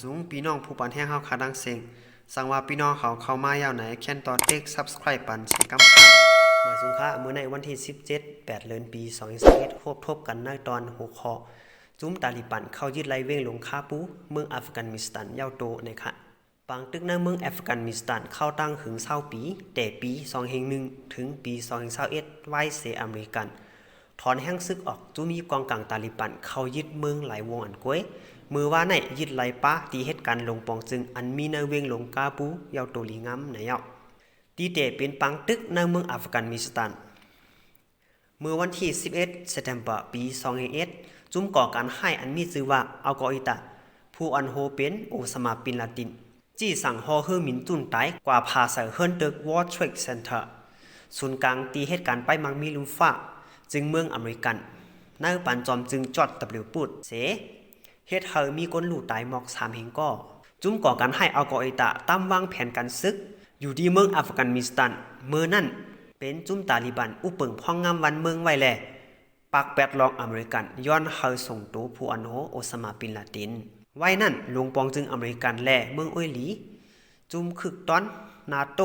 สูงพี่น้องผู้ปันแห้งเฮาขาดังเสียงสั่งว่าพี่น้องเขาเข้ามายาวไหนแค่นตอนเต็ก subscribe ปันใช้กำขามาสูงค่าเมื่อในวันที่ 17 8เดือนปี2021พบทบกันในตอนหัวข้อจุ้มตาลิบันเข้ายึดไล่เว้งลงคาปูเมืองอัฟกานิสถานยาวโตในค่ะปังตึกในเมืองแอฟกันมิสถานเข้าตั้งหึงเศร้าปี แต่ปี2001ถึงปี2021ไว้เสอเมริกัน ถอนแห้งซึกออกจูมีกองกลางตาลิบันเข้ายึดเมืองหลายวงอันก้วย มือว่าในยึดไหลป้าตีเหตุการณ์ลงปองจึงอันมีในเวงลงกาปูยาวโตลีงามในยาวตีเตเป็นปังตึกในเมืองอัฟกานิสถานเมื่อวันที่ 11เซปเทมเบอร์ปี2001จุ่มก่อการให้อันมีชื่อว่าอัลกออิตาผู้อันโฮเป็นโอสมาบินลาดิน จี้สั่งฮอเฮอมินจุนตายกว่าพาใส่เฮิรนเดกวอร์ทร a เซ็นเตอร์ศูนย์กลางตีเหตุการณ์ไปมังมีลุมฟ้า จึงเมืองอเมริกันนายปันจอมจึงจอดตะเบลิวปูดเส เฮ็ดเฮอมีคนลู่ตายหมอกสามเฮงก็จุ่มก่อการให้อัลกออิตาตั้มวางแผนการซึก อยู่ที่เมืองอัฟกานิสถานเมื่อนั้นเป็นจุ่มตาลิบันอุปเปิงพ่องงามวันเมืองไว้แลปักแปดลองอเมริกันย้อนเฮาส่งตัวผู้อันโฮโอสมาบินลาดิน ไว้นั่นลงปองจึงอเมริกันแลเมืองอ้วยหลี จุมคึกตอนนาโต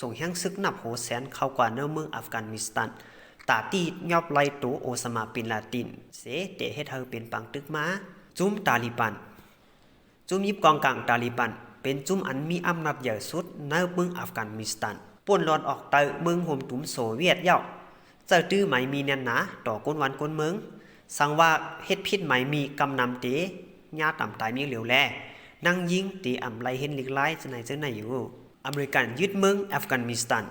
ส่งแห่งซึกนับโหแสนเข้ากว่าเนื้อเมืองอัฟกานิสถานตาตียอบไล่ตัวโอสมาบินลาดิน เสเตเฮ็ดเฮาเป็นปังตึกมา จุมตาลิบันจุมยิบกองกลางตาลิบัน เป็นจุมอันมีอำนาจใหญ่สุดในเมืองอัฟกานิสถานป่วนรอนออกเตอเมืองโฮมตุมโซเวียตเย้าเจ้าตื้อไหมมีแน่นหนาต่อก้นวันก้นเมืองสั่งว่าเฮ็ดพิษไหมมีกำนำเตญาต่ำตายมีเหลียวแลนั่งยิงตีอ่ำไลเห็นลิกไล่จะไหนจะไหนอยู่ อเมริกันยึดเมืองอัฟกานิสถาน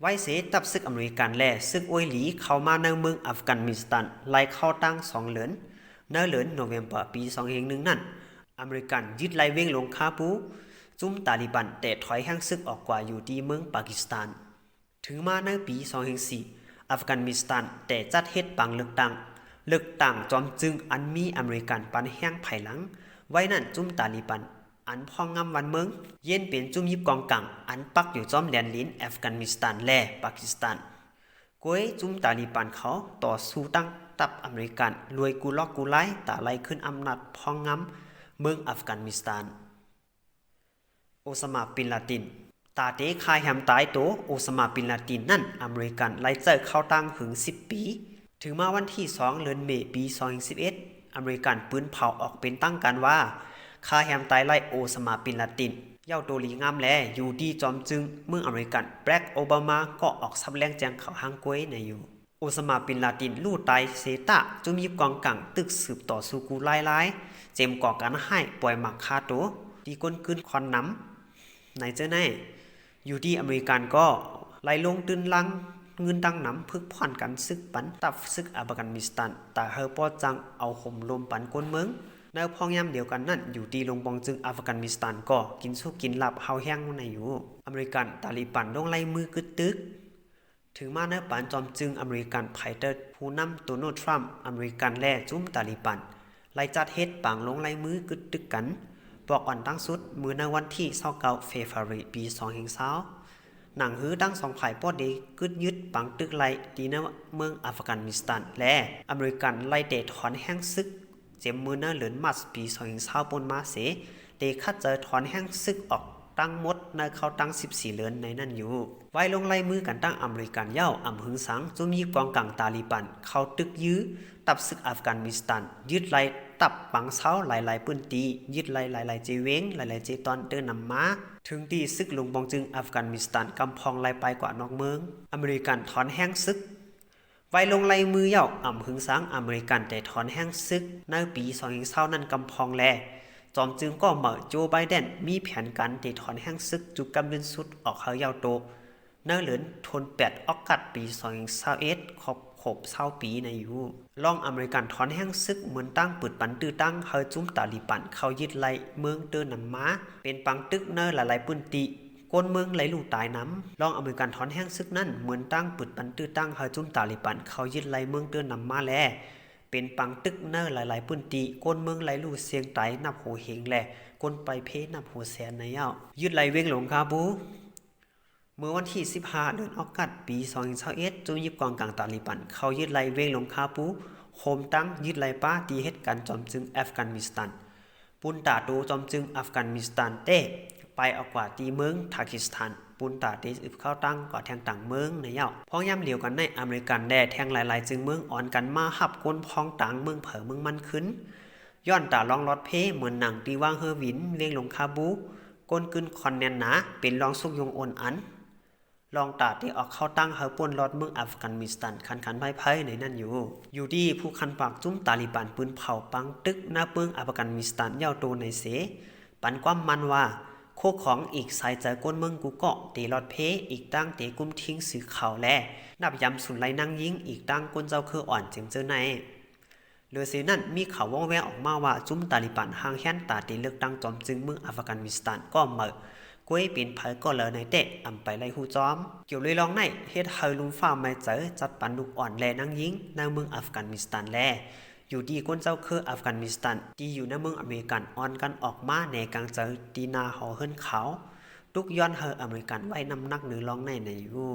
ไว้เสตับซึกอเมริกันแลซึกอวยหลีเข้ามาในเมืองอัฟกานิสถานไล่เข้าตั้งสองเหลือน ในเหลือนโนเวมเบอร์ปี2001นั่น อเมริกันยึดไล่เว้งลงคาปูจุ่มตาลิบันแต่ถอยห่างซึกออกกว่าอยู่ที่เมืองปากีสถาน ถึงมาในปี2004อัฟกานิสถานแต่จัดเฮ็ดปังเลือกตั้งเลือกตั้งจอมจึงอันมีอเมริกันปันแห้งไผ่หลัง ไว้นั่นจุ่มตาลิบันอันพองงามวันเมือง เย็นเป็นจุ่มยิบกองกลางอันปักอยู่จอมแดนลิ้นอัฟกานิสถานและปากีสถาน กวยจุ่มตาลิบันเขาต่อสู้ตั้งตับอเมริกันรวยกูลอกกูไล่ตาไล่ขึ้นอำนาจพองงามเมืองอัฟกานิสถาน โอสมาบินลาดิน ตาเตคายแฮมตายโตโอสมาบินลาดินนั่นอเมริกันไล่เจอเข้าตั้งถึง 10 ปี ถึงมาวันที่ 2เดือนเมษปี 2011 อเมริกันปืนเผาออกเป็นตั้งกันว่าคาแฮมตายไล่โอสมาบินลาดิน เย้าโตลีงามแลอยู่ดีจอมจึงเมืองอเมริกันแบล็กโอบามาก็ออกซับแรงแจงเขาหางกวยในอยู่โอสมาบินลาดินลู่ตายเซตะจุมีกองกังตึกสืบต่อสู้กูไล่ไล่เจมก่อการให้ปล่อยหมักคาโตดีก้นกึนคอนน้ำไหนเจ้าแน่อยู่ที่อเมริกันก็ไล่ลงตื่นลังเงินดังน้ำพึกผ่อนกันซึกปันตับซึกอัฟกานิสถานแต่เฮอปอจังเอาห่มลมปันก้นเมือง แนวพองยามเดียวกันนั่นอยู่ที่ลงปองจึงอัฟกานิสถานก็กินสู้กินหลับเฮาแห้งในอยู่ อเมริกันตาลีปันลงไล่มือกึดตึก ถึงมาเนื้อปานจอมจึงอเมริกันไพเตอร์ผู้นำโดนัลด์ทรัมป์อเมริกันแล่จุ้มตาลีปันไล่จัดเฮ็ดปังลงไล่มือกึดตึกกันบอกอ่อนตั้งสุดมือในวันที่29เฟฟารีปี2020หนังฮื้อตั้งสองฝ่ายปอดดีกึดยึดปังตึกไล่ดีในเมืองอัฟกานิสถานและอเมริกันไล่เตะถอนแห้งซึก เจมมือเนื้อเหลือนมัสปี2020ปนมาเสเดคัดเจอถอนแห้งซึกออกตั้งมดในเขาตั้ง 14 เลือนในนั่นอยู่ ไว้ลงไล่มือกันตั้งอเมริกันเย้าอำหึงสังจุมีกองกลางตาลีบัน เข้าตึกยื้อ ตับศึกอัฟกานิสถาน ยึดไล่ตับปังเช้าหลายๆปืนตี ยึดไล่หลายๆเจเวงหลายๆเจตอนเดินนำมา ถึงตีซึกลงบองจึงอัฟกานิสถานกำพองไล่ไปกว่านอกเมือง อเมริกันถอนแห้งซึก ไว้ลงไล่มือเย้าอ่ำหึงสังอเมริกันแต่ถอนแห้งซึกในปี2020นั้นกำพองแล จอมจึงก็เหมาโจไบเดนมีแผนการติถอนแห้งซึกจุกกำเนินสุดออกเขายาวโตเนื้อเหลือนทนแปดออกกัดปี2021ครบครบขบเศร้าปีในยู่องอเมริกันถอนแห้งซึกเหมือนตั้งปืดปันตื้อตั้งเฮอจุ้มตาลีปันเขายึดไล่เมืองเตือนนำมาเป็นปังตึกเนื้อหลายๆปืนติ ก้นเมืองไหลลู่ตายน้ำลองอเมริกันถอนแห้งซึกนั่นเหมือนตั้งปืดปันตื้อตั้งเฮอจุ้มตาลีปันเขายึดไล่เมืองเตือนนำมาแล เป็นปังตึกเนอร์หลาย ๆ พื้นที่ก้นเมืองไหลลู่เสียงไตนับโหเฮงแหละก้นไปเพนับโหแสนในเย้ายึดไหลเวงหลงคาบูเมื่อวันที่ 15 เดือนออกกัดปี2021จุยิบกองกลางตาลิบัน เขายึดไหลเวงหลงคาปูโฮมตั้งยึดไหลป้าตีเหตุการณ์จอมจึงอัฟกานิสถาน ปุนตาตูจอมจึงอัฟกานิสถานเต้ ไปออกกว่าตีเมืองทากิสถานปุนตาตีอึบเข้าตั้งก่อแทงต่างเมืองในเย้าพ้องย่ำเหลียวกันในอเมริกันแด่แทงหลายๆ จึงเมืองอ่อนกันมาหับก้นพ้องต่างเมืองเผอเมืองมันขึ้นย้อนตาลองรถเพเหมือนหนังตีว่างเฮอวินเลียงลงคาบูก้นกึนคอนแนนหนาเป็นรองสุกยงโอนอันลองตาที่ออกเข้าตั้งเฮาป่นรถเมืองอัฟกานิสถานคันคันไพ่ไพ่ในนั่นอยู่ อยู่ดีผู้คันปากจุ้มตาลิบันปืนเผาปังตึกหน้าเมืองอัฟกานิสถานเย้าโตในเส ปันความมันว่า โคของอีกสายเจอก้นเมืองกูเกาะตีรถเพอีกตั้งเตกุ้มทิ้งสื่อข่าวแลนับยำสุนไลนั่งยิงอีกตั้งก้นเจ้าคืออ่อนจึงเจอในเลือเสียนั่นมีข่าวว่องแววออกมาว่าจุ้มตาลิบันห่างแค้นตาตีเลือกตั้งจอมจึงเมืองอัฟกานิสถานก็เหมอกวยปีนเผยก็เลยในเตะอำไปไล่หูจอม เกี่ยวเลยลองในเฮ็ดเฮาลุมฟ้าไม่เจอจัดปันลูกอ่อนแลนั่งยิงในเมืองอัฟกานิสถานแล อยู่ดีก้นเจ้าคืออัฟกานิสถานที่อยู่ในเมืองอเมริกันอ่อนกันออกมาในกลางเจอตีนาหอเฮิรนเขาทุกย้อนเฮออเมริกันไว้นำนักหรือลองในในอยู่